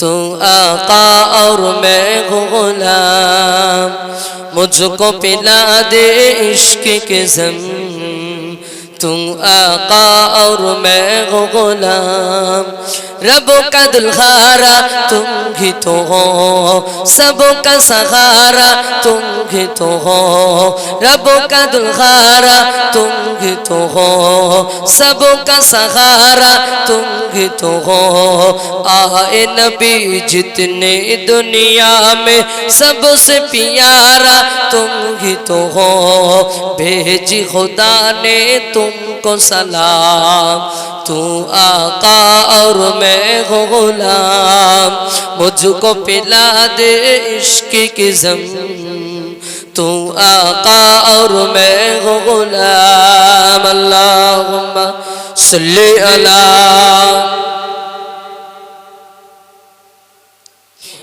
تو آقا اور میں غلام مجھ کو پلا دے عشق کے زمین तू आका और मैं गुलाम। रब का दुल्हारा तुम ही तो हो। सब का सहारा तुम ही तो हो। रब का दुल्हारा तुम ही तो हो। सब का सहारा तुम ही तो हो। आए नबी जितने दुनिया में सबसे प्यारा तुम ही तो हो। भेजी खुदा ने तुमको सलाम तू आका और मैं गुलाम मुझको पिला दे इश्क की जम तू आका और मैं गुलाम अल्लाहुम्मा सल्ली अला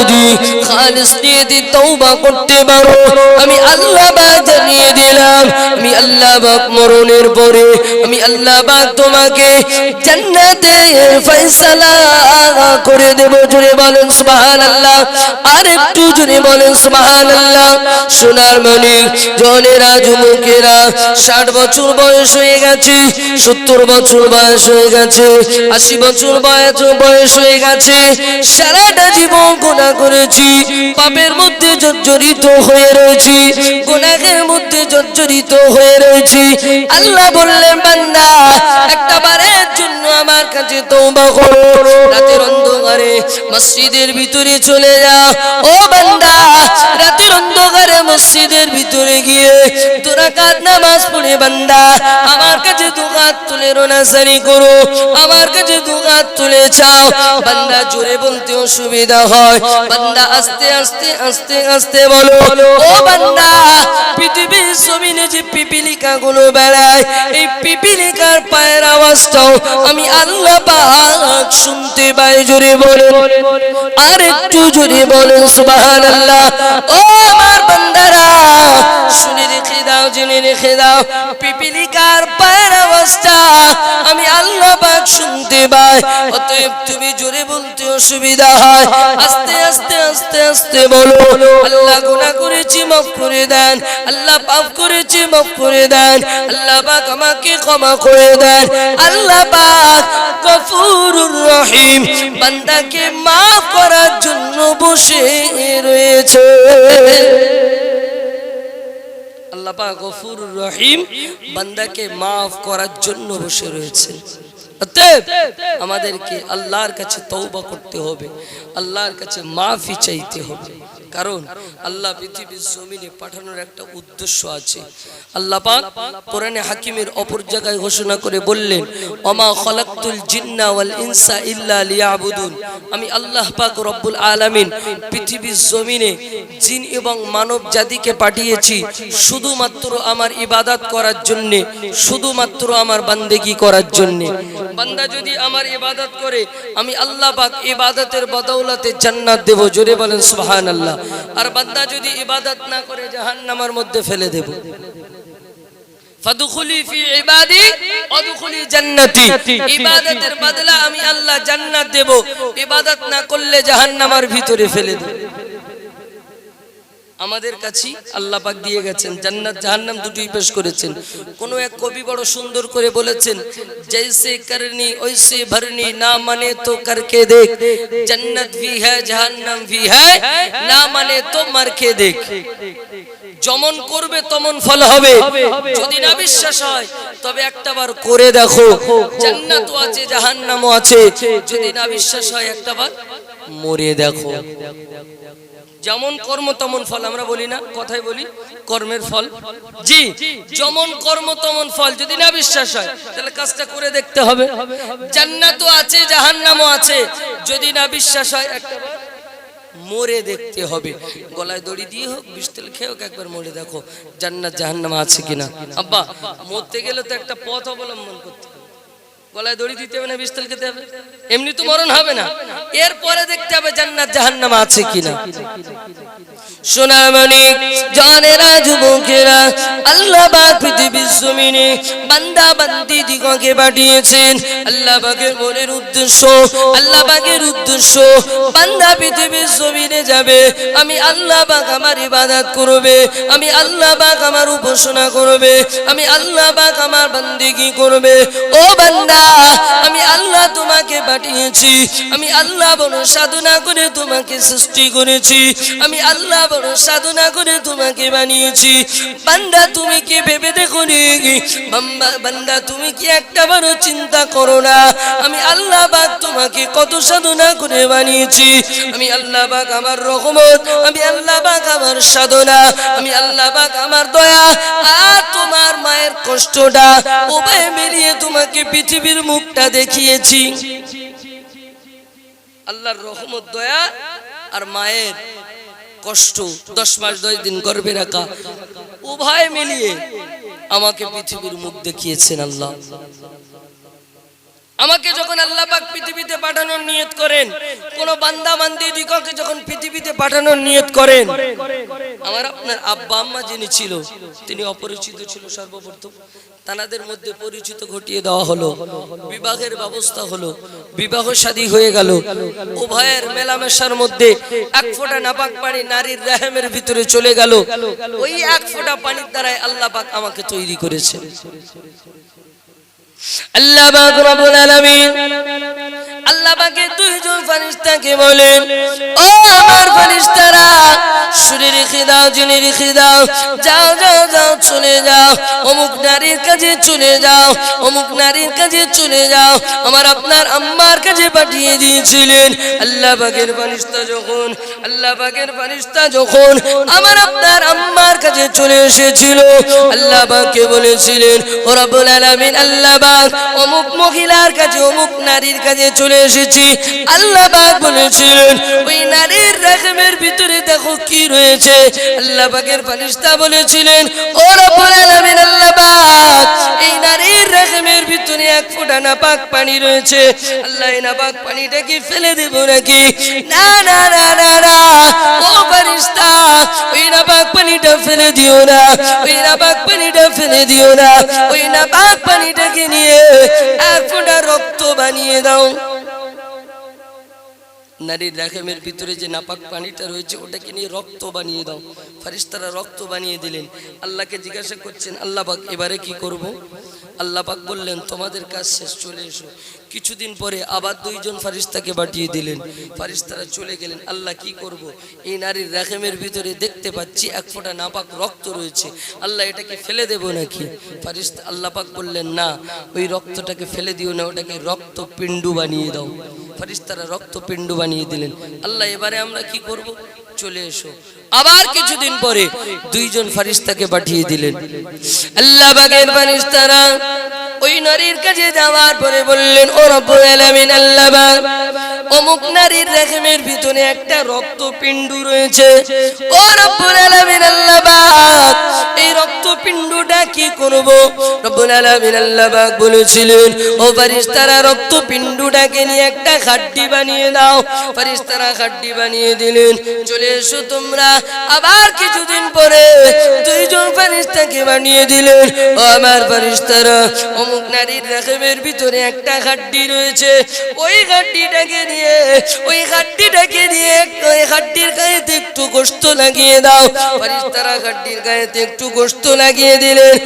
যদি খালিস নিয়তে তওবা করতে পারো। আমি আল্লাহ পাক জানিয়ে দিলাম, আমি আল্লাহ পাক মরণের পরে আমি আল্লাহ পাক তোমাকে জান্নাতে ফয়সালা করে দেব। জুড়ে বলেন, সুবহানাল্লাহ। আর একটু জুড়ে বলেন, সুবহানাল্লাহ। সোনার মানিক জনেরা যুবকেরা ষাট বছর বয়স হয়ে গেছে, সত্তর বছর বয়স হয়ে গেছে, আশি বছর বয়স বয়স হয়ে গেছে, সারাটা জীবন গোনা করেছি, পাপের মধ্যে জর্জরিত হয়ে রয়েছি গোনাগের মধ্যে জর্জরিত হয়ে রয়েছি। আল্লাহ বললেন, বান্দা, একটা বারের জন্য আমার কাছে তওবা করো। রাতের অন্ধকারে মসজিদের ভিতরে চলে যাও। ও বান্দা, রাতের অন্ধকারে মসজিদের ভিতরে গিয়ে তোরা কাজ নামাজ পড়ে বান্দা, আমার কাছে দু তুলে রোনাসারি করো, আমার কাছে দু তুলে চাও। বান্দা, জোরে বলতে অসুবিধা হয়। বান্দা আস্তে আস্তে আস্তে আস্তে বলো ও বান্দা পৃথিবীর জমিনে যে পিপিলিকা গুলো বেড়ায় এই পিপিলিকার পায়ের আওয়াজটাও আমি আল্লাহ পাক শুনতে পাই জোরে বলে। আর একটু জোরে বলেন সুবহানাল্লাহ। ও আমার বান্দারা শুনে রেখে দাও জেনে রেখে দাও পিপিলিকার পায়ের আওয়াজটা আমি আল্লাহ পাক শুনতে পাই। অতএব তুমি জোরে বলতে অসুবিধা হয়। আস্তে আস্তে আস্তে আস্তে বলো। আল্লাহ গুনাহ করেছি, মাফ করে দেন। আল্লাহ পাপ করেছি, মাফ করে দেন। আল্লাহ পাক আমাকে ক্ষমা করে দেন। আল্লাহ পাক গফুরুর রহিম। বান্দাকে মাফ করার জন্য বসে রয়েছে। আল্লাহ গফুর রহিম বান্দাকে মাফ করার জন্য বসে রয়েছে আমাদেরকে আল্লাহর কাছে তৌবা করতে হবে, আল্লাহর কাছে মাফি চাইতে হবে। কারণ আল্লাহ পৃথিবীর জমিনে পাঠানোর একটা উদ্দেশ্য আছে। আল্লাহ পাক কোরআনে হাকিমের অপর জায়গায় ঘোষণা করে বললেন অমা খলাকতুল জিন্না ওয়াল ইনসা ইল্লা লিয়াবুদুন। আমি আল্লাহ পাক রব্বুল আলামিন পৃথিবীর জমিনে জিন এবং মানব জাতিকে পাঠিয়েছি, শুধুমাত্র আমার ইবাদত করার জন্য, শুধুমাত্র আমার বান্দেগি করার জন্য। বান্দা যদি আমার ইবাদত করে, আমি আল্লাহ পাক ইবাদতের বদৌলতে জান্নাত দেব। জোরে বলেন সুবহানাল্লাহ। আর বান্দা যদি ইবাদত না করে জাহান্নামের মধ্যে ফেলে দেব। আমি আল্লাহ জান্নাত দেব। ইবাদত না করলে জাহান্নামার ভিতরে ফেলে দেব। আমাদের কাছে আল্লাহ পাক দিয়ে গেছেন, জান্নাত, জাহান্নাম দুটোই পেশ করেছেন। কোন এক কবি বড় সুন্দর করে বলেছেন, জৈসে করনি ওইসে ভরনি, না মানে তো করকে দেখ। জান্নাত ভি হ্যায়, জাহান্নাম ভি হ্যায়, না মানে তো মারকে দেখ। যেমন করবে তমন ফল হবে। যদি না বিশ্বাস হয়, তবে একটা বার করে দেখো, জান্নাতও আছে, জাহান্নামও আছে। যদি না বিশ্বাস হয়, একটা বার মরে দেখো। যেমন কর্ম, তেমন ফল, আমরা বলি না, কথাই বলি, কর্মের ফল। জি, যেমন কর্ম, তেমন ফল, যদি না বিশ্বাস হয়, তাহলে কাজটা করে দেখতে হবে। জান্নাতও আছে, জাহান্নামও আছে। যদি না বিশ্বাস হয় একটা মরে দেখতে হবে। গলায় দড়ি দিয়ে হোক বিষ তেল খেয়ে হোক, একবার মরে দেখো, জান্নাত, জাহান্নাম আছে কিনা। আব্বা, মরতে গেলে তো একটা পথ অবলম্বন করতে গলায় দড়ি দিতে হবে না বিস্তার খেতে হবে? এমনি তো মরণ হবে না। এরপরে দেখতে হবে জান্নাত জাহান্নাম আছে কিনা। সোনামণি, জানেরা, যুবকেরা, আল্লাহ পৃথিবীর জমিনে বান্দা বান্দি দিগকে পাঠিয়েছেন। আল্লাহ পাকের মনের উদ্দেশ্য, আল্লাহ পাকের উদ্দেশ্য, বান্দা পৃথিবীর জমিনে যাবে, আমি আল্লাহ পাক আমার ইবাদত করবে, আমি আল্লাহ পাক আমার উপাসনা করবে, আমি আল্লাহ পাক আমার বান্দিগি করবে। ও বান্দা, আমি আল্লাহ তোমাকে পাঠিয়েছি, আমি আল্লাহ বড় সাধনা করে তোমাকে সৃষ্টি করেছি, আমি আল্লাহ বড় সাধনা করে তোমাকে বানিয়েছি। বান্দা, তুমি কি ভেবে দেখো নি বান্দা, তুমি কি একটা বড় চিন্তা করো না? আমি আল্লাহ বাক তোমাকে কত সাধনা করে বানিয়েছি। আমি আল্লাহ বাক আমার রহমত, আমি আল্লাহ বাক আমার সাধনা, আমি আল্লাহ বাক আমার দয়া আর তোমার মায়ের কষ্টটা উভয় মিলিয়ে তোমাকে পৃথিবীর মুখটা দেখিয়েছি। আল্লাহর রহমত, দয়া আর মায়ের কষ্ট দশ মাস দশ দিন গর্ভে রাখা, উভয় মিলিয়ে আমাকে পৃথিবীর মুখ দেখিয়েছেন আল্লাহ। আমাকে যখন আল্লাহ পাক পৃথিবীতে পাঠানোর নিয়ত করেন, কোন বান্দা বান্দি দিগকে যখন পৃথিবীতে পাঠানোর নিয়ত করেন, আমার আপনার আব্বা আম্মা যিনি ছিল, তিনি অপরিচিত ছিল সর্বপ্রথম। তানাদের মধ্যে পরিচিত ঘটিয়ে দেওয়া হলো। বিবাহের ব্যবস্থা হলো। বিবাহ শাদী হয়ে গেল। উভয়ের মেলামেশার মধ্যে এক ফোঁটা নাপাক পানি নারীর রেহেমের ভিতরে চলে গেল। ওই এক ফোঁটা পানির দ্বারাই আল্লাহ পাক আমাকে তৈরি করেছে আল্লাহ পাক রব্বুল আলামিন আল্লাহ পাকে দুইজন ফেরেশতাকে বলেন, ও আমার ফেরেশতারা শুনে রেখে দাও, জেনে রেখে দাও, যাও যাও যাও চলে যাও, অমুক নারীর কাছে চলে যাও, অমুক নারীর কাছে চলে যাও, আমার আপনার আম্মার কাছে পাঠিয়ে দিয়েছিলেন। আল্লাহ পাকের ফেরেশতা যখন, আল্লাহ পাকের ফেরেশতা যখন আমার আপনার আম্মার কাছে চলে এসেছিল, আল্লাহ পাককে বলেছিলেন, ও রব্বুল আলামিন, আল্লাহ পাক অমুক মহিলার কাছে, অমুক নারীর কাছে চলে এসেছি। আল্লাহ বলেছিলেন, ওই নারীর রেখমের ভিতরে দেখো কি রয়েছে। আল্লাহ পাকের বলেছিলেন, ও রব্বুল আলামিন এই নারীর ভিতরে এক পানি রয়েছে। আল্লাহ পানিটা কি ফেলে দেব নাকি? না না না না না, ও ওই পানিটা ফেলে দিও না, ওই নাপাক পানিটা ফেলে দিও না, ওই নাপাক পানিটাকে নিয়ে এক ফোঁটা রক্ত বানিয়ে দাও। নারীর রেখেমের ভিতরে যে নাপাক পানিটা রয়েছে, ওটাকে নিয়ে রক্ত বানিয়ে দাও। ফারিস্তারা রক্ত বানিয়ে দিলেন। আল্লাহকে জিজ্ঞাসা করছেন, আল্লাহ এবারে কি করব? আল্লাহ পাক বললেন, তোমাদের কাজ শেষ, চলে এসো। কিছুদিন পরে আবার দুইজন ফারিস্তাকে পাঠিয়ে দিলেন। ফারিস্তারা চলে গেলেন। আল্লাহ, কি করব? এই নারীর রেখমের ভিতরে দেখতে পাচ্ছি এক ফোঁটা নাপাক রক্ত রয়েছে। আল্লাহ, এটাকে ফেলে দেব নাকি? ফারিস্তা আল্লাহ পাক বললেন, না, ওই রক্তটাকে ফেলে দিও না, ওটাকে রক্ত পিণ্ডু বানিয়ে দাও। ফারিস্তারা রক্ত পিণ্ডু বানিয়ে দিলেন। আল্লাহ, এবারে আমরা কি করব? চলে এসো। আবার কিছুদিন পরে দুইজন ফারিস্তাকে পাঠিয়ে দিলেন। আল্লাহ বাগের ফারিস্তারা ওই নারীর কাছে যাওয়ার পরে বললেন, ও রব্বুল আলামিন, আল্লাহ অমুক নারীর রেখমের ভিতরে একটা রক্ত পিণ্ডু রয়েছে। ও রব্বুল আলামিন, আল্লাহ কি করব? রব্বুল আলামিন আল্লাহ পাক বলেছিলেন, ও ফারিস্তারা রক্ত পিণ্ডুটাকে নিয়ে একটা খাড্ডি বানিয়ে দাও। ফারিস্তারা খাড্ডি বানিয়ে দিলেন, চলে এসো তোমরা। আবার কিছুদিন পরে দুইজন ফারিস্তাকে বানিয়ে দিলেন, ও আমার ফারিস্তারা অমুক নারীর রেখমের ভিতরে একটা খাড্ডি রয়েছে। ওই খাড্ডিটাকে নিয়ে, ওই খাড্ডিটাকে নিয়ে ওই খাড্ডির গায়েতে একটু গোস্ত লাগিয়ে দাও। ফারিস্তারা খাড্ডির গায়েতে একটু গোস্ত লাগিয়ে দিলেন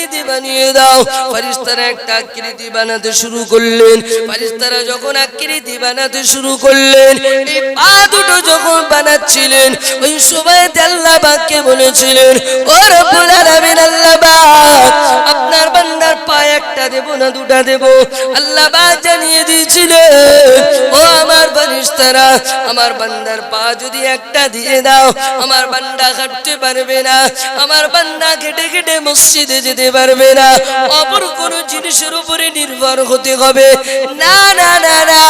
আকৃতি বানিয়ে দাও। ফারিস্তারা একটা আকৃতি বানাতে শুরু করলেন। ফারিস্তারা যখন আকৃতি বানাতে শুরু করলেন, এই পা দুটো যখন বানাচ্ছিলেন, ওই সময় আল্লাহ বলেছিলেন, ও আপনার বান্দার একটা না দুটা দেব? জানিয়ে দিয়েছিলেন, ও আমার ফারিস্তারা আমার বান্দার পা যদি একটা দিয়ে দাও, আমার বান্দা হাঁটতে পারবে না, আমার বান্দা কেটে কেটে মসজিদে যেতে পারবে না। অপর কোন জিনিসের উপরে নির্ভর হতে হবে। না না না না,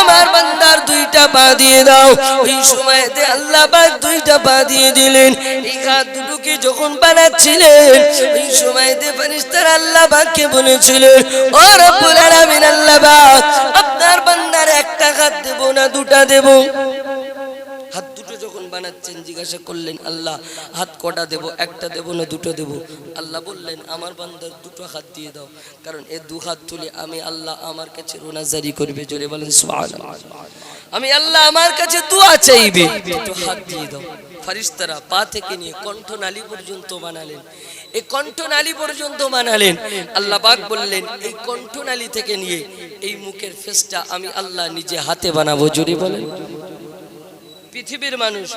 আমার বান্দার দুইটা পা দিয়ে দাও। ওই সময়তে আল্লাহ পাক দুইটা পা দিয়ে দিলেন। এই হাত দুটোকে যখন বানাচ্ছিলেন, ওই সময়তে ফারিস্তার আল্লাহ পাককে বলেছিলেন, ও রব্বুল আলামিন, আল্লাহ পাক, আপনার বান্দার একটা হাত দেব না, দুটা দেব? হাত যখন বানাচ্ছেন, জিজ্ঞাসা করলেন, আল্লাহ, হাত কটা দেব? একটা দেব না দুটো দেব? আল্লাহ বললেন, আমার বান্দার দুটো হাত দিয়ে দাও, কারণ এ দু হাত তুলে আমি আল্লাহ আমার কাছে রোনাজারি করবে। জোরে বলেন আমি আল্লাহ আমার কাছে দোয়া চাইবে, দুটো হাত দিয়ে দাও। ফারিস্তারা পা থেকে নিয়ে কণ্ঠনালী পর্যন্ত বানালেন। এই কণ্ঠনালী পর্যন্ত বানালেন। আল্লাহ পাক বললেন, এই কণ্ঠনালী থেকে নিয়ে এই মুখের ফেসটা আমি আল্লাহ নিজে হাতে বানাবো। জোরে বলেন। পৃথিবীর মানুষ,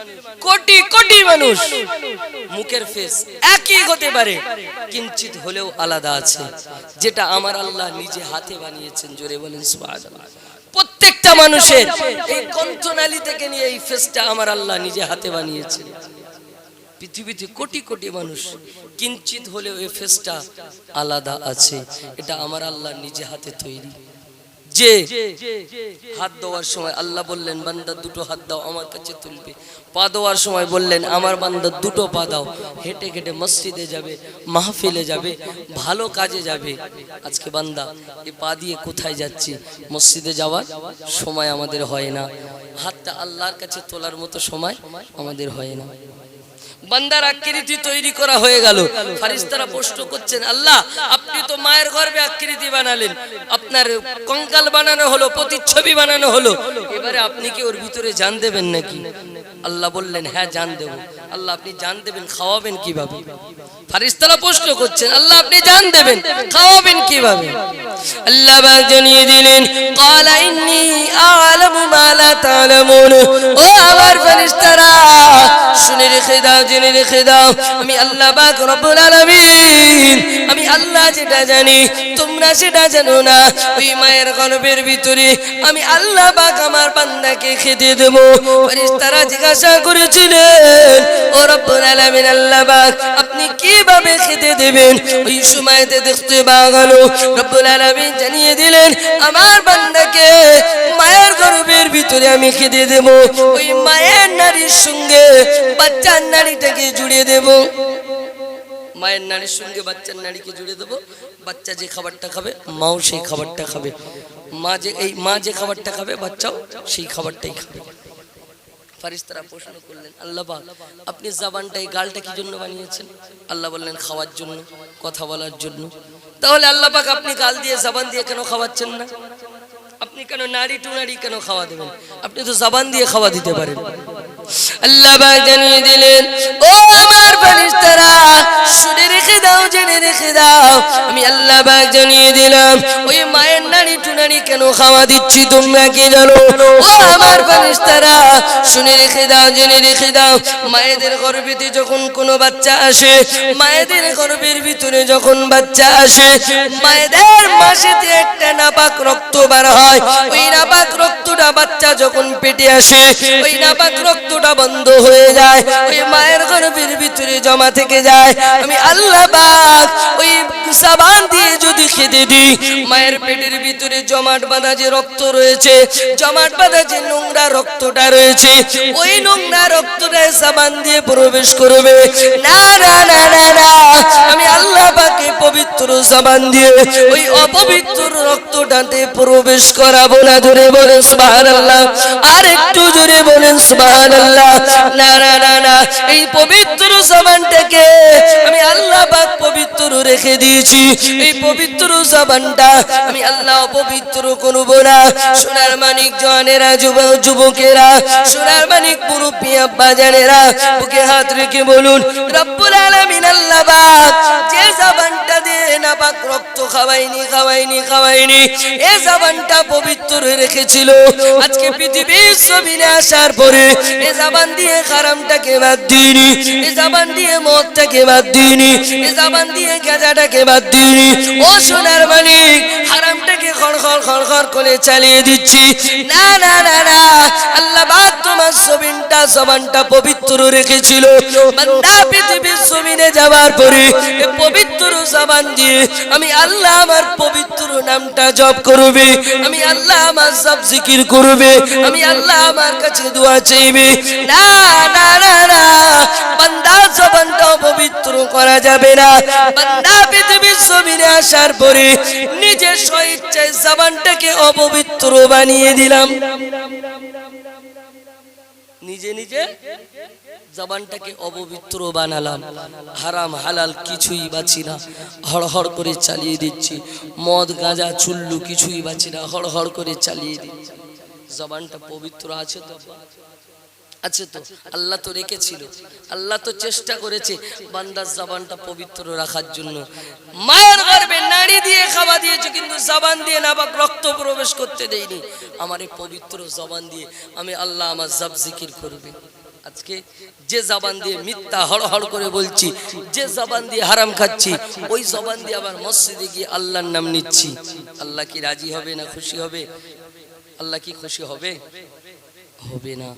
কোটি কোটি মানুষ, মুখের ফেস একই হতে পারে, কিঞ্চিত হলেও আলাদা আছে, যেটা আমার আল্লাহ নিজে হাতে বানিয়েছেন, জোরে বলেন। প্রত্যেকটা মানুষের এই কণ্ঠনালী থেকে নিয়ে এই ফেসটা আমার আল্লাহ নিজে হাতে বানিয়েছেন পৃথিবীতে কোটি কোটি মানুষ, কিঞ্চিত হলেও এই ফেসটা আলাদা আছে, এটা আমার আল্লাহ নিজে হাতে তৈরি যে হাত দেওয়ার সময় আল্লাহ বললেন বান্দা দুটো হাত দাও আমার কাছে তুলবে। পা দেওয়ার সময় বললেন আমার বান্দা দুটো পা দাও। হেঁটে হেঁটে মসজিদে যাবে মাহফিলে যাবে ভালো কাজে যাবে। আজকে বান্দা এ পা দিয়ে কোথায় যাচ্ছি? মসজিদে যাওয়ার সময় আমাদের হয় না। হাতটা আল্লাহর কাছে তোলার মতো সময় আমাদের হয় না। বান্দার আকৃতি তৈরি করা হয়ে গেল। ফারিস্তারা প্রশ্ন করছেন, আল্লাহ, আপনি তো মায়ের গর্ভে আকৃতি বানালেন। আপনার কঙ্কাল বানানো হলো, প্রতিচ্ছবি বানানো হলো। এবারে আপনি কি ওর ভিতরে জান দেবেন নাকি? আল্লাহ বললেন হ্যাঁ জান দেব। আল্লাহ, আপনি জান দেবেন, খাওয়াবেন কীভাবে? ফারিস্তারা প্রশ্ন করছেন, আল্লাহ, আপনি জান দেবেন, খাওয়াবেন কীভাবে? আল্লাহ জানিয়ে দিলেন ক্বালা ইন্নী আ'লামু মা লা তা'লামুন। ও আমার ফেরেশতারা শুনে রেখে দাও জেনে রেখে দাও। আমি আল্লাহ পাক রব্বুল আলামিন আমি আল্লাহ যেটা জানি, তোমরা সেটা জানো না। ওই মায়ের গর্ভের ভিতরে আমি আল্লাহ পাক আমার বান্দাকে খেতে দেব। তারা জিজ্ঞাসা করেছিলেন, ও রব্বুল আল্লাহ আপনি কীভাবে খেতে দেবেন? ওই সময়তে দেখতে পাওয়া রব্বুল আলামিন জানিয়ে দিলেন, আমার বান্দাকে মায়ের গর্ভের ভিতরে আমি খেতে দেব। ওই মায়ের নারীর সঙ্গে বাচ্চার নারীটাকে জুড়ে দেব। মায়ের নারীর সঙ্গে বাচ্চার নারীকে জুড়ে দেবো। বাচ্চা যে খাবারটা খাবে, মাও সেই খাবারটা খাবে। মা যে, এই মা যে খাবারটা খাবে, বাচ্চাও সেই খাবারটাই খাবে। করলেন, আল্লাহ আপনি এই গালটা জন্য বানিয়েছেন? বললেন, খাওয়ার জন্য, কথা বলার জন্য। তাহলে আল্লাহ আপনি গাল দিয়ে দিয়ে কেন খাওয়াচ্ছেন না? আপনি কেন নারী টু নারী কেন খাওয়া দেবেন? আপনি তো জাবান দিয়ে খাওয়া দিতে পারেন। আল্লাহ দিলেন, ও মায়ের মায়েদের ভিতরে যখন বাচ্চা আসে, মায়েদের একটা নাপাক রক্ত হয়। ওই নাপাক রক্তটা বাচ্চা যখন পেটে আসে নাপাক রক্তটা বন্ধ হয়ে যায়। মায়ের ভিতরে জমা থেকে যায়। আমি আল্লাহ পাক ওই সাবান দিয়ে যদি খেতে দিই, মায়ের পেটের ভিতরে জমাট বাঁধা যে রক্ত রয়েছে, জমাট বাঁধা যে নোংরা রক্তটা রয়েছে, ওই নোংরা রক্তটা সাবান দিয়ে প্রবেশ করবে। না না না না না, আমি আল্লাহ পাকে পবিত্র সাবান দিয়ে ওই অপবিত্র রক্তটাতে প্রবেশ করাবো না। জোরে বলেন সুবহানাল্লাহ আর একটু জোরে বলেন সুবহানাল্লাহ। না না না না, এই পবিত্র জবানটাকে আমি আল্লাহ পাক পবিত্র রেখে দিয়েছি। এই পবিত্র জবানটা আমি আল্লাহ পবিত্র করব না। সোনার মানিক জনেরা যুব যুবকেরা, সোনার মানিক আব্বা জানেরা হাত রেখে বলুন, রব্বুল আল্লাহ পাক, যে জবানটা দিয়ে না পাক রক্ত খাওয়াইনি খাওয়াইনি খাওয়াইনি এ জবানটা পবিত্র রেখেছিল। আজকে পৃথিবীর জমিনে আসার পরে এ জবান দিয়ে খারামটাকে বাদ দিইনি। এ জবান দিয়ে মদটাকে বাদ দিইনি জবান দিয়ে গাঁজাটাকে বাদ দিইনি। ও সোনার মালিক হারামটাকে খড়খড় খড়খড় করে চালিয়ে দিচ্ছি। না না না না। আল্লাহ বাদ তোমার জমিনটা, জবানটা পবিত্র রেখেছিল। বান্দা, পৃথিবীর জমিনে যাওয়ার পরে পবিত্র জবান দিয়ে আমি আল্লাহ আমার পবিত্র নামটা জপ করবে, আমি আল্লাহ আমার সব জিকির করবে, আমি আল্লাহ আমার কাছে দোয়া চাইবে। না না না না। বান্দা জবানটা পবিত্র করা যাবে না। বান্দা, পৃথিবীর জমিনে আসার পরে নিজের স্বইচ্ছায় জবানটাকে অপবিত্র বানিয়ে দিলাম। নিজে নিজে জবানটাকে অপবিত্র বানালাম। হারাম, হালাল কিছুই বাঁচি না। হড়হড় করে চালিয়ে দিচ্ছি। মদ, গাঁজা, চুল্লু কিছুই বাঁচি না। হড়হড় করে চালিয়ে দিচ্ছি। জবানটা পবিত্র আছে তো? আছে তো। আল্লাহ তো রেখেছিল। আল্লাহ তো চেষ্টা করেছে বান্দার জবানটা পবিত্র রাখার জন্য। মায়ের নাড়ি দিয়ে খাওয়া দিয়েছে, কিন্তু জবান দিয়ে না বা রক্ত প্রবেশ করতে দেয়নি। আমার এই পবিত্র জবান দিয়ে আমি আল্লাহ আমার জব জিকির করবে। আজকে যে জবান দিয়ে মিথ্যা হড় হড় করে বলছি, যে জবান দিয়ে হারাম খাচ্ছি, ওই জবান দিয়ে আবার মসজিদে গিয়ে আল্লাহর নাম নিচ্ছি। আল্লাহ কি রাজি হবে না খুশি হবে? আল্লাহ কি খুশি হবে? হবে না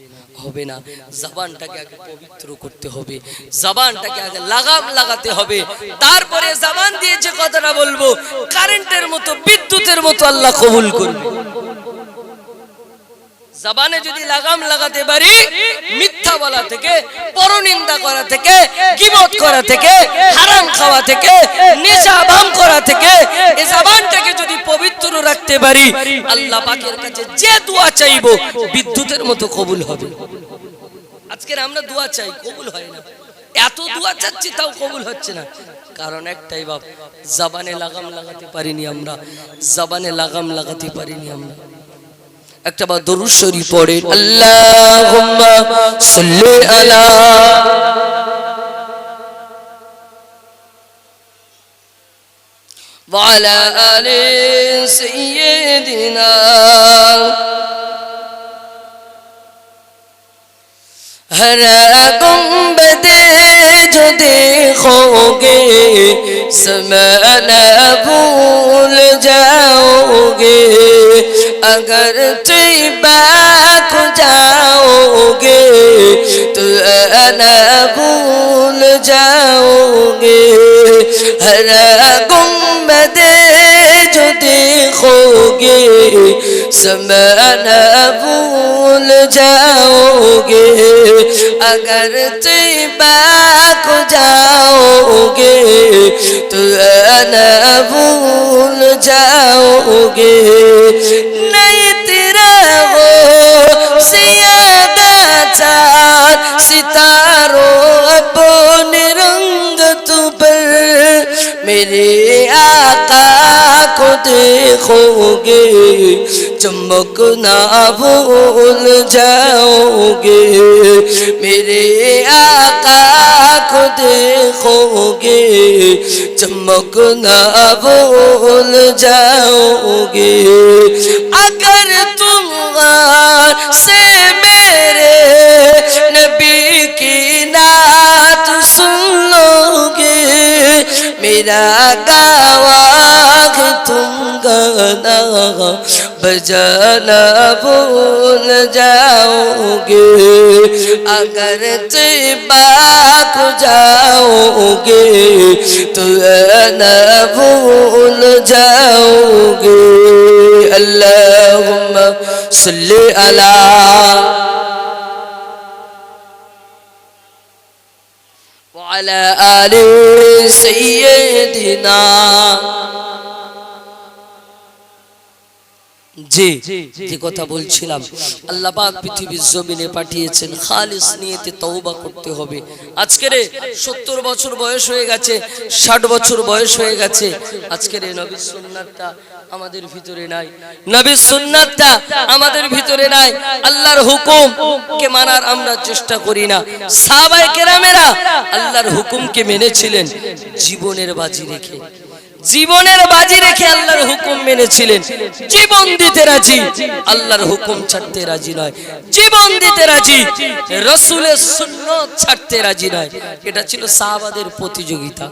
হবে না। জবানটাকে আগে পবিত্র করতে হবে, জবানটাকে আগে লাগাম লাগাতে হবে। তারপরে জবান দিয়ে যে কথাটা বলব, কারেন্টের মতো, বিদ্যুতের মতো আল্লাহ কবুল করবে। জবানে যদি লাগাম লাগাতে পারি, মিথ্যা বলা থেকে, পরনিন্দা করা থেকে, গিবত করা থেকে, হারাম খাওয়া থেকে, নেশা বাম করা থেকে এই জবানটাকে যদি পবিত্র রাখতে পারি, আল্লাহ পাকের কাছে যে দোয়া চাইব, বিদ্যুতের মতো কবুল হবে। আজকের আমরা দোয়া চাই, কবুল হয় না। এত দোয়া চাচ্ছি, তাও কবুল হচ্ছে না। কারণ একটাই বাপ, জবানে লাগাম লাগাতে পারিনি আমরা, জবানে লাগাম লাগাতে পারিনি আমরা। একটা বা দরুদ শরীফ পড়ে, আল্লাহুম্মা সাল্লি আলা وعلى آل سيدنا ہر گنبد جو دیکھو گے سمنا بھول جاؤ گے اگر تیباک جاؤ گے تو انا بھول جاؤنگے ہر گنبد جو دیکھو گے سمانا بھول جاؤ گے اگر پاک جاؤ گے تو انا بھول جاؤ گے نہیں تیرا ہو سیادہ چار ستاروں मेरे आका को देखोगे चमकना भूल जाओगे मेरे आका को देखोगे चमकना भूल जाओगे अगर तुम गान से मेरा गावाग तुम गाना बजाना भूल जाओगे अगर तैबा को जाओगे तो न भूल जाओगे अल्लाहुम्मा सल्ली अला وعلى آل سيدنا যে যে কথা বলছিলাম আল্লাহ পাক পৃথিবীর জমিনে পাঠিয়েছেন খালিস নিয়েতে তওবা করতে হবে আজকের সত্তর বছর বয়স হয়ে গেছে ষাট বছর বয়স হয়ে গেছে আজকের এই নবী সুন্নাতটা আমাদের ভিতরে নাই। নবী সুন্নাতটা আমাদের ভিতরে নাই। আল্লাহর হুকুম কে মানার আমরা চেষ্টা করি না। সাহাবায়ে কেরামেরা আল্লাহর হুকুমকে মেনেছিলেন। জীবনের বাজি রেখে। জীবনের বাজি রেখে আল্লাহর হুকুম মেনেছিলেন। জীবন দিতে রাজি, আল্লাহর হুকুম ছাড়তে রাজি নয়। জীবন দিতে রাজি, রসুলের সুন্নত ছাড়তে রাজি নয়। এটা ছিল সাহাবাদের প্রতিযোগিতা।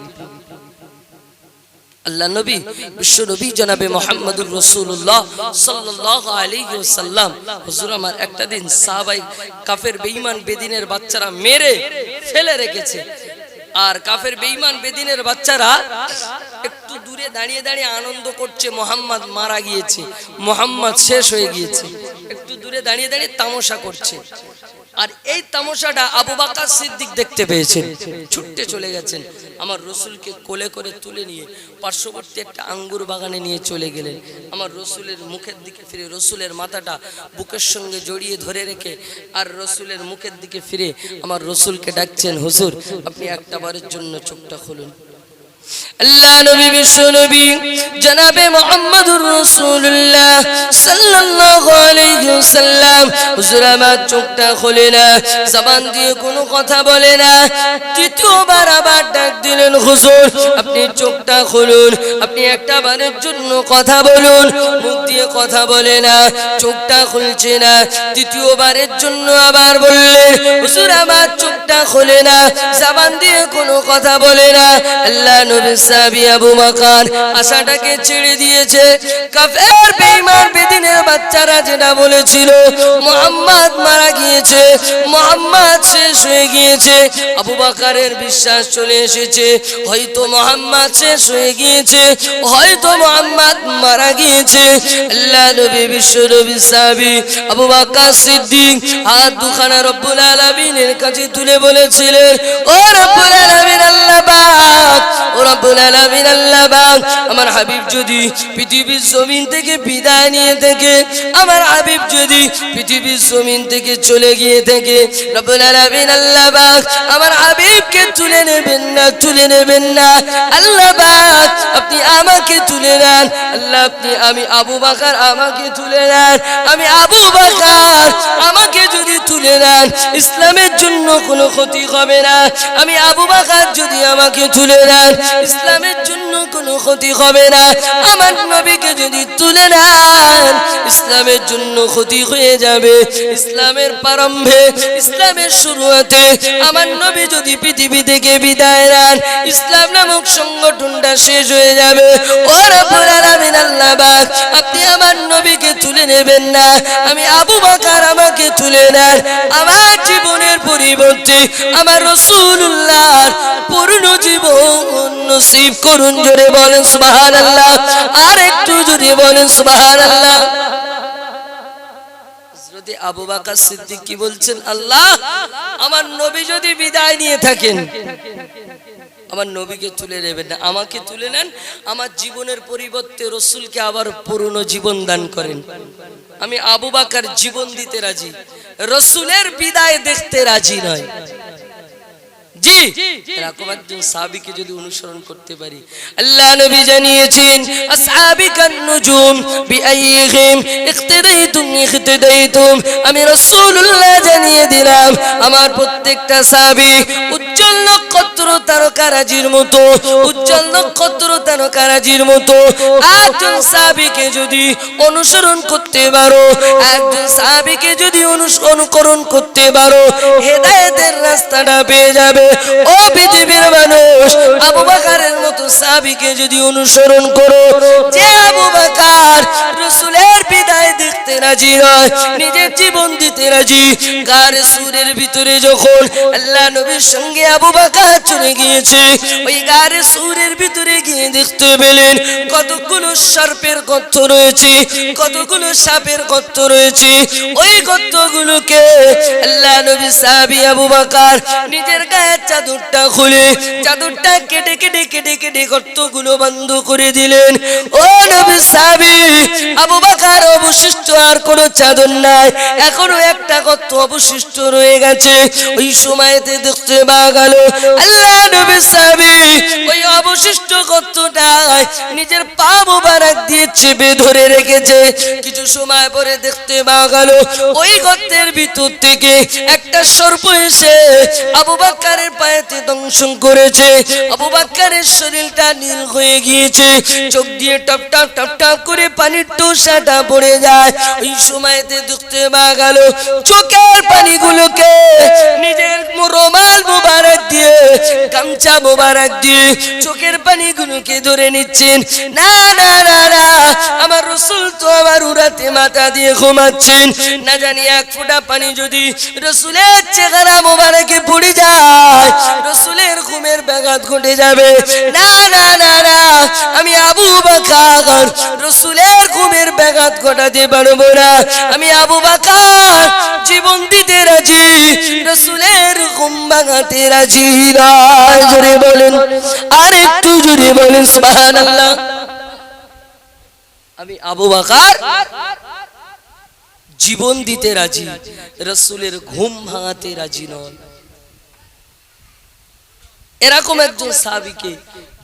আল্লাহ নবী, বিশ্ব নবী জনাবে মোহাম্মদুর রসুল্লাহ সাল্লাহ আলী সাল্লাম হুজুর আমার একটা দিন সাহাবাই কাফের বেঈমান বেদিনের বাচ্চারা মেরে ফেলে রেখেছে। আর কাফের বেঈমান বেদিনের বাচ্চারা একটু দূরে দাঁড়িয়ে দাঁড়িয়ে আনন্দ করছে, মোহাম্মদ মারা গিয়েছে, মোহাম্মদ শেষ হয়ে গিয়েছে। একটু দূরে দাঁড়িয়ে দাঁড়িয়ে তামাশা করছে। আর এই তামাশাটা আবু বাকার সিদ্দিক দেখতে পেয়েছেন, ছুটতে চলে গেছেন। আমার রসুলকে কোলে করে তুলে নিয়ে পার্শ্ববর্তী একটা আঙ্গুর বাগানে নিয়ে চলে গেলেন। আমার রসুলের মুখের দিকে ফিরে, রসুলের মাথাটা বুকের সঙ্গে জড়িয়ে ধরে রেখে আর রসুলের মুখের দিকে ফিরে আমার রসুলকে ডাকছেন, হুজুর, আপনি একটা বারের জন্য চোখটা খুলুন। আল্লাহ নবী, বিশ্ব নবী, জনাবে মুহাম্মদুর রাসূলুল্লাহ সাল্লাল্লাহু আলাইহি ওয়াসাল্লাম। হুজুর, আমার চোখটা না, জবান দিয়ে কোনো কথা বলে না। তৃতীয়বার আবার ডাক দিলেন, হুজুর, আপনি চোখটা খুলুন, আপনি একটা বারের জন্য কথা বলুন, মুখ দিয়ে কথা বলে না, চোখটা খুলছে না। তৃতীয়বারের জন্য আবার বললেন হুজুর, আমার চোখটা খোলে না, জবান দিয়ে কোনো কথা বলে না। আল্লাহ বিশ্বাস চলে এসেছে, হয়তো মোহাম্মদ শেষ হয়ে গিয়েছে, হয়তো মোহাম্মদ মারা গিয়েছে। আল্লাহ নবী, বিশ্ব নবী সাহাবী আবু বকর সিদ্দিক হাত দুখানা রব্বুল আলামিনের কাছে তুলে বলেছিলেন, ও রব্বুল আলামিন, আল্লাহ আমার হাবিব যদি পৃথিবীর জমিন থেকে বিদায় নিয়ে থেকে, আমার হাবিব যদি পৃথিবীর জমিন থেকে চলে গিয়ে থেকে, রব্বুল আমার হাবিবকে তুলে নেবেন না, তুলে নেবেন না। আল্লাহ আপনি আমাকে তুলে নেন। আল্লাহ, আপনি আমি আবু বাকার আমাকে তুলে নেন। আমি আবু বাকার আমাকে যদি ইসলামের জন্য কোনো ক্ষতি হবে না। আমি আবু বাকার যদি আমাকে তুলে নেন, ইসলামের জন্য কোনো ক্ষতি হবে না। আমার নবীকে যদি তুলে নেন, ইসলামের জন্য ক্ষতি হয়ে যাবে। ইসলামের প্রারম্ভে, ইসলামের শুরুয়াতে আমার নবী যদি পৃথিবী থেকে বিদায় নেন, ইসলাম নামক সংগঠনটা শেষ হয়ে যাবে। ও রব্বুল আলামিন আল্লাহ আপনি আমার নবীকে তুলে নেবেন না। আমি আবু বকর আমাকে তুলে নেন। আমার জীবনের পরিবর্তে আমার রাসূলুল্লাহর পূর্ণ জীবন নসিব করুন, জোরে বলেন সুবহানাল্লাহ। আর একটু যদি বলেন বলছেন? আল্লাহ নবী যদি বিদায় নিয়ে থাকেন, আমার নবীকে তুলে নেবেন না, আমাকে তুলে নেন, আমার জীবনের পরিবর্তে রসুলকে আবার জীবন দান করেন। আমি আবু বাকার জীবন দিতে রাজি। রসুলের বিদায় দেখতে রাজি নয়। জি। এরকম একজন সাহাবীকে যদি অনুসরণ করতে পারি আল্লাহ নবী জানিয়েছেন আসহাবিকান নুজুম বিআইহিম ইক্তাদাইতুম ইক্তাদাইতুম আমি রাসূলুল্লাহ জানিয়ে দিলাম আমার প্রত্যেকটা সাহাবী উজ্জ্বল নক্ষত্র তারকারাজির মতো, উজ্জ্বল নক্ষত্র তারকারাজির মতো। একজন সাহাবীকে যদি অনুসরণ করতে পারো, একজন সাহাবীকে যদি অনুকরণ করতে পারো, হেদায়েতের রাস্তাটা পেয়ে যাবে। ও পৃথিবীর মানুষ, আবু বাকারের মতো সাহাবীকে যদি অনুসরণ করো, যে আবু বাকার রসুলের বিদায় দেখতে রাজি নয় নিজের জীবন দিতে রাজি কার সুরের ভিতরে যখন আল্লাহ নবীর সঙ্গে আবু বাকার চলে গিয়েছে। ওই গারে সুরের ভিতরে গিয়ে দেখতে পেলেন কতগুলো সার্পের গর্ত রয়েছে, কতগুলো সাপের গর্ত রয়েছে। ওই গর্তগুলোকে আল্লাহ নবী সাহাবী আবু বাকার নিজের গায়ের চাদরটা খুলে চাদরটা কেটে কেটে কেটে কেটে গর্তগুলো বন্ধ করে দিলেন। ও নবী সাহাবী, আবু বাকার অবশিষ্ট আর কোনো চাদর নাই, এখনও একটা গর্ত অবশিষ্ট রয়ে গেছে। ওই সময়তে দেখতে পাওয়া গেল, আল্লাহ নিজের পা মোবারক দিয়ে চেপে রেখেছে। কিছু সময় পরে দেখতে পাওয়া গেল, ওই গর্তের ভিতর থেকে একটা সর্প এসে আবু বাক্কারের পায়েতে দংশন করেছে। আবু বাক্কারের শরীরটা নীল হয়ে গিয়েছে। চোখ দিয়ে টপ টপ টপ টপ করে পানির টোসাটা পড়ে যায়। ওই সময়তে দেখতে পাওয়া গেল, চোখের পানিগুলোকে নিজের রোমাল মোবারক দিয়ে গামছা মোবারক দিয়ে চোখের পানিগুলোকে ধরে নিচ্ছেন। না না না না, আমার রসুল তো আমার উড়াতে মাথা দিয়ে ঘুমাচ্ছেন। না জানি এক ফোঁটা পানি যদি রসুলের চেহারা মোবারকে পড়ে যায়, রসুলের ঘুমের ব্যাঘাত ঘটে যাবে। না না না না, আমি আবু বাকার, রসুলের ঘুমের ব্যাঘাত ঘটাতে পারব না। আমি আবু বাকার, জীবন দিতে রাজি, রসুলের ঘুম ভাঙাতে রাজি জোরে বলেন আর জোরে বলেন আমি আবু বাকার জীবন দিতে রাজি, রসুলের ঘুম ভাঙাতে রাজি নন এরকম একজন সাহাবিকে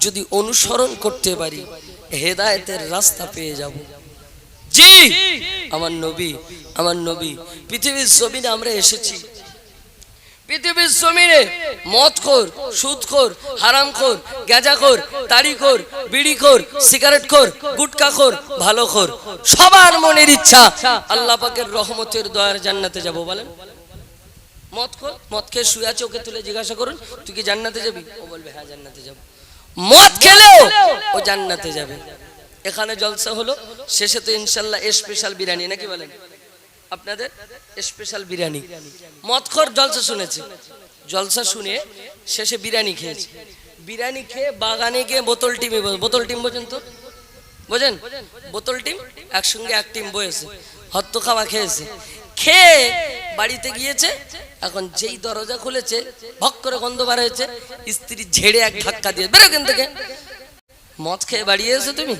যদি অনুসরণ করতে পারি, হেদায়েতের রাস্তা পেয়ে যাব। জি, আমার নবী আমার নবী, পৃথিবীর জমিনে আমরা এসেছি। পৃথিবীর জমিনে মদখোর, সুদখোর, হারামখোর গেজাখোর তাড়িখোর, বিড়িখোর, সিগারেটখোর গুটকাখোর ভালোখোর। সবার মনের ইচ্ছা, আল্লাহ পাকের রহমতের দয়ার জান্নাতে যাব, বলেন। মদ খোর মদ খেয়ে শুয়ে আছে, ওকে তুলে জিজ্ঞাসা করুন, তুই কি জান্নাতে যাবি? ও বলবে হ্যাঁ জান্নাতে যাব। মদ খেলেও ও জান্নাতে যাবে। এখানে জলসা হলো, শেষে তো ইনশাল্লাহ স্পেশাল বিরিয়ানি, নাকি বলেন? আপনাদের স্পেশাল বিরিয়ানি। মদখর জলসা শুনেছে। জলসা শুনে শেষে বিরিয়ানি খেয়েছে। বিরিয়ানি খেয়ে বাগানে গিয়ে বোতল টিমে বোতল টিম বোঝেন তো? বোঝেন? বোতল টিম একসঙ্গে এক টিম বয়েছে হত্ত খাওয়া খেয়েছে। খেয়ে বাড়িতে গিয়েছে। এখন যেই দরজা খুলেছে, ভক করে গন্ধ বার হয়েছে, স্ত্রী ঝেড়ে এক ধাক্কা দিয়ে বেরো এখান থেকে। মদ খেয়ে বাড়ি এসো তুমি?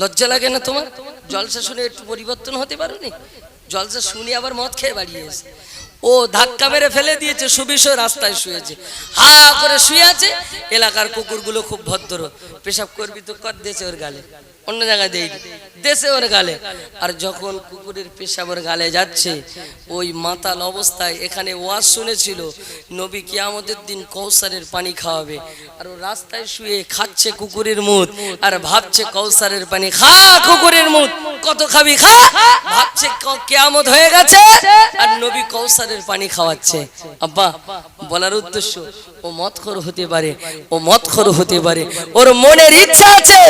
লজ্জা লাগে না তোমার? জলসা শুনে একটু পরিবর্তন হতে পারোনি? জলসা শুনি আবার মদ খেয়ে বাড়িয়েছে ও ধাক্কা মেরে ফেলে দিয়েছে, সুবিষয় রাস্তায় শুয়েছে। হা করে শুয়ে আছে। এলাকার কুকুরগুলো খুব ভদ্র। পেশাব করবি তো কর দিয়েছে ওর গালে। অন্য জায়গায় দেই দেশে ওর গালে। আর যখন কুকুরের পেশাব ওর গালে যাচ্ছে, ওই মাতাল অবস্থায় এখানে ওয়াজ শুনেছিল, নবী কিয়ামতের দিন কৌসারের পানি খাওয়াবে। আর ও রাস্তায় শুয়ে খাচ্ছে কুকুরের মুখ আর ভাবছে কৌসারের পানি, খা কুকুরের মুখ কত খাবি, খা। ভাবছে কেয়ামত হয়ে গেছে, আর নবী কৌসারের পানি খাওয়াচ্ছে। আব্বা, বলার উদ্দেশ্য, ও মতখর হতে পারে, ও মতখর হতে পারে। ওর মনের ইচ্ছা আছে,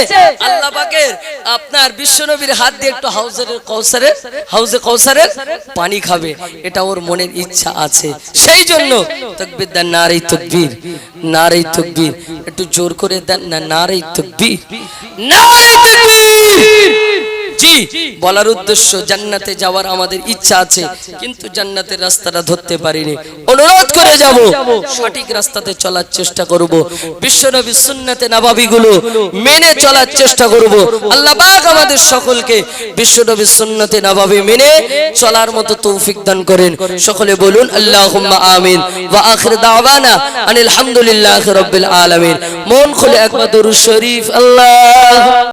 আল্লাহ পাকের আপনার বিশ্বনবীর হাত দিয়ে একটু হাউজের কৌসারের, হাউজে কৌসারের পানি খাবে। এটা ওর মনের ইচ্ছা আছে। সেই জন্য তকবির দেন নারী না নারী তকবির। একটু জোর করে দেন না নারী না নারী তকবীর! জি বলার উদ্দেশ্য, জান্নাতে যাওয়ার আমাদের ইচ্ছা আছে, কিন্তু জান্নাতের রাস্তাটা ধরতে পারিনি। অনুরোধ করে যাব, সঠিক রাস্তাতে চলার চেষ্টা করব। বিশ্বনবী সুন্নাতে নাবাবিগুলো মেনে চলার চেষ্টা করব। আল্লাহ পাক আমাদের সকলকে বিশ্বনবী সুন্নাতে নাবাবি মেনে চলার মতো তৌফিক দান করেন। সকলে বলুন, আল্লাহুম্মা আমিন ওয়া আখির দাওয়ানা আনিল হামদুলিল্লাহি রাব্বিল আলামিন। মন খুলে একবার দরুদ শরীফ, আল্লাহ।